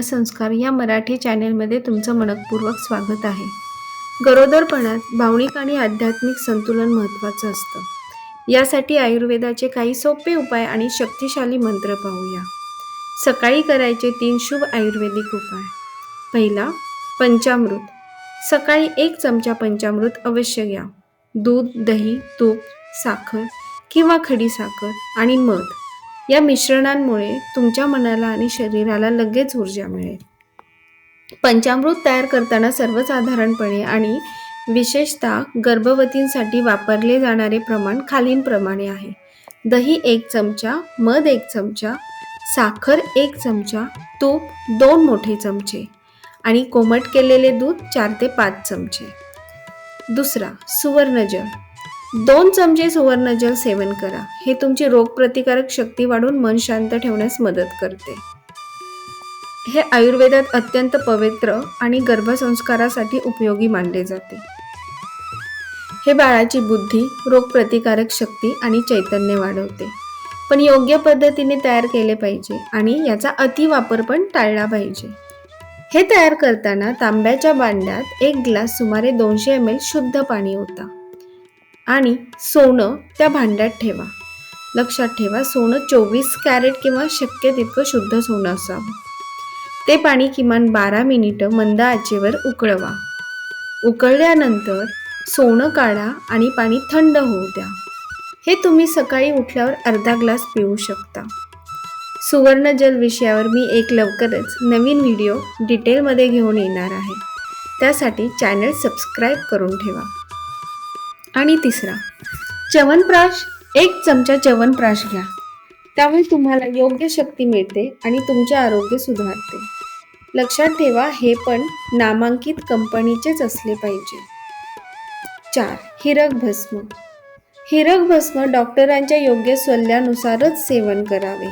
संस्कार या मराठी चॅनेलमध्ये तुमचं मनपूर्वक स्वागत आहे. गरोदरपणात भावनिक आणि आध्यात्मिक संतुलन महत्त्वाचं असतं. यासाठी आयुर्वेदाचे काही सोपे उपाय आणि शक्तिशाली मंत्र पाहूया. सकाळी करायचे तीन शुभ आयुर्वेदिक उपाय. पहिला पंचामृत. सकाळी एक चमचा पंचामृत अवश्य घ्या. दूध दही तूप साखर किंवा खडी साखर आणि मध. या मिश्रणांमुळे तुमच्या मनाला आणि शरीराला लगेच ऊर्जा मिळेल. पंचामृत तयार करताना सर्वसाधारणपणे आणि विशेषतः गर्भवतींसाठी वापरले जाणारे प्रमाण खालीलप्रमाणे आहे. दही एक चमचा मध एक चमचा साखर एक चमचा तूप दोन मोठे चमचे आणि कोमट केलेले दूध चार ते पाच चमचे. दुसरा सुवर्णजल. दोन चमचे सुवर्णजल सेवन करा. हे तुमची रोगप्रतिकारक शक्ती वाढून मन शांत ठेवण्यास मदत करते. हे आयुर्वेदात अत्यंत पवित्र आणि गर्भसंस्कारासाठी उपयोगी मानले जाते. हे बाळाची बुद्धी रोगप्रतिकारक शक्ती आणि चैतन्य वाढवते. पण योग्य पद्धतीने तयार केले पाहिजे आणि याचा अतिवापर पण टाळला पाहिजे. हे तयार करताना तांब्याच्या भांड्यात एक ग्लास सुमारे दोनशे एम एल शुद्ध पाणी होता आणि सोनं त्या भांड्यात ठेवा. लक्षात ठेवा सोनं चोवीस कॅरेट किंवा शक्य तितकं शुद्ध सोनं असावं. ते पाणी किमान बारा मिनिटं मंद आचेवर उकळवा. उकळल्यानंतर सोनं काढा आणि पाणी थंड होऊ द्या. हे तुम्ही सकाळी उठल्यावर अर्धा ग्लास पिऊ शकता. सुवर्ण जल विषयावर मी एक लवकरच नवीन व्हिडिओ डिटेलमध्ये घेऊन येणार आहे. त्यासाठी चॅनल सबस्क्राईब करून ठेवा. आणि तिसरा. च्यवनप्राश एक चमचा च्यवनप्राश घ्या. त्यामुळे तुम्हाला योग्य शक्ती मिळते आणि तुमचे आरोग्य सुधारते. लक्षात ठेवा हे पण नामांकित कंपनीचेच असले पाहिजे. चार. हिरक भस्म. हिरक भस्म डॉक्टरांच्या योग्य सल्ल्यानुसारच सेवन करावे.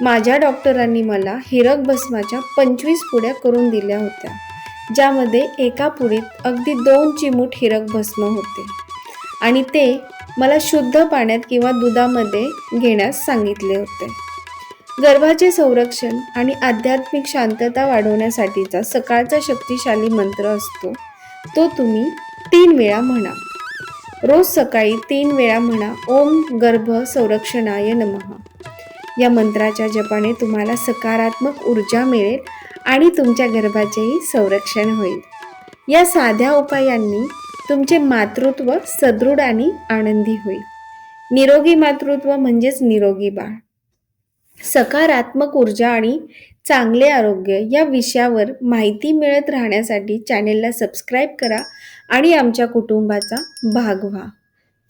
माझ्या डॉक्टरांनी मला हिरक भस्माच्या पंचवीस पुड्या करून दिल्या होत्या ज्यामध्ये एका पुडीत अगदी दोन चिमूट हिरक भस्म होते. आणि ते मला शुद्ध पाण्यात किंवा दुधामध्ये घेण्यास सांगितले होते. गर्भाचे संरक्षण आणि आध्यात्मिक शांतता वाढवण्यासाठीचा सकाळचा शक्तिशाली मंत्र असतो. तो तुम्ही तीन वेळा म्हणा. रोज सकाळी तीन वेळा म्हणा ओम गर्भ संरक्षणाय नमः. या मंत्राच्या जपाने तुम्हाला सकारात्मक ऊर्जा मिळेल आणि तुमच्या गर्भाचेही संरक्षण होईल. या साध्या उपायांनी तुमचे मातृत्व सदृढ आणि आनंदी होईल. निरोगी मातृत्व म्हणजेच निरोगी बाळ. सकारात्मक ऊर्जा आणि चांगले आरोग्य या विषयावर माहिती मिळत राहण्यासाठी चॅनेलला सबस्क्राईब करा आणि आमच्या कुटुंबाचा भाग व्हा.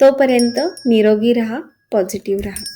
तोपर्यंत निरोगी राहा पॉझिटिव्ह राहा.